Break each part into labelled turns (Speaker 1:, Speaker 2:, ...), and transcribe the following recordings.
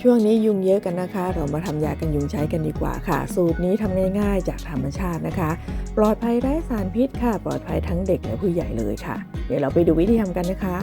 Speaker 1: ช่วงนี้ยุงเยอะกันนะคะ เรามาทำยากันยุงใช้กันดีกว่าค่ะ สูตรนี้ทำง่ายๆ จากธรรมชาตินะคะ ปลอดภัยไร้สารพิษค่ะ ปลอดภัยทั้งเด็กและผู้ใหญ่เลยค่ะ เดี๋ยวเราไปดูวิธีทำกันนะคะ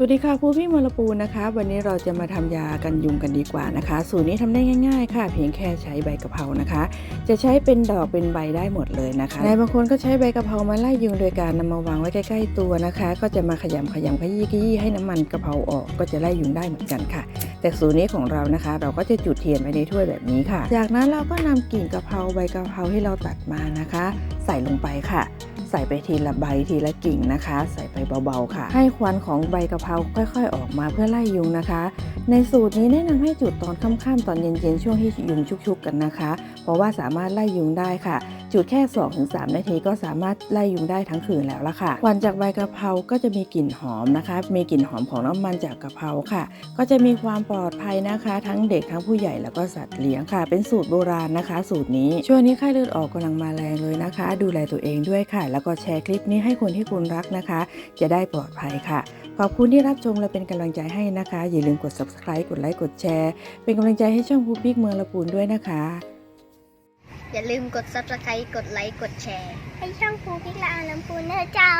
Speaker 1: สวัสดีค่ะผู้พี่มลปูนนะคะ วันนี้เราจะมาทำยากันยุงกันดีกว่านะคะ สูตรนี้ทำได้ง่าย ๆ ค่ะ เพียงแค่ใช้ใบกะเพรานะคะ จะใช้เป็นดอกเป็นใบได้หมดเลยนะคะในบางคนก็ใช้ใบกะเพรามาไล่ยุงโดยการนำมาวางไว้ใกล้ ๆ ตัวนะคะ ก็จะมาขยำขยำขยี้ขยี้ให้น้ำมันกะเพราออกก็จะไล่ยุงได้เหมือนกันค่ะ แต่สูตรนี้ของเรานะคะ เราก็จะจุดเทียนไว้ในถ้วยแบบนี้ค่ะ จากนั้นเราก็นำกิ่งกะเพราใบกะเพราที่เราตัดมานะคะ ใส่ลงไปค่ะ ใส่ไปทีละใบทีละกิ่งนะคะ ใส่ไปเบาๆค่ะ ให้ควันของใบกะเพราค่อย ๆ ออกมาเพื่อไล่ยุงนะคะ ในสูตรนี้แนะนำให้จุดตอนค่ำๆตอนเย็นๆช่วงที่ยุงชุกๆกันนะคะ เพราะว่าสามารถไล่ยุงได้ค่ะ จุดแค่ 2-3 นาทีก็สามารถไล่ยุงได้ทั้งคืนแล้วละค่ะควันจากใบกะเพราก็จะมีกลิ่นหอมนะคะ มีกลิ่นหอมของน้ำมันจากกะเพราค่ะ ก็จะมีความปลอดภัยนะคะ ทั้งเด็กทั้งผู้ใหญ่แล้วก็สัตว์เลี้ยงค่ะ เป็นสูตรโบราณนะคะ สูตรนี้ช่วงนี้ไข้เลือดออกกำลังมาแรงเลยนะคะ ดูแลตัวเองด้วยค่ะ แล้วก็แชร์คลิปนี้ให้คนที่คุณรักนะคะ จะได้ปลอดภัยค่ะขอบคุณที่รับชมและเป็นกำลังใจให้นะคะ อย่าลืมกด subscribe กดไลค์กดแชร์ เป็นกำลังใจให้ช่องพูพิกเมืองละปูนด้วยนะคะ
Speaker 2: อย่าลืมกด subscribe กดไลค์ กดแชร์
Speaker 3: ให้ช่องภูพิกละอาลำปูนเนอเจ้า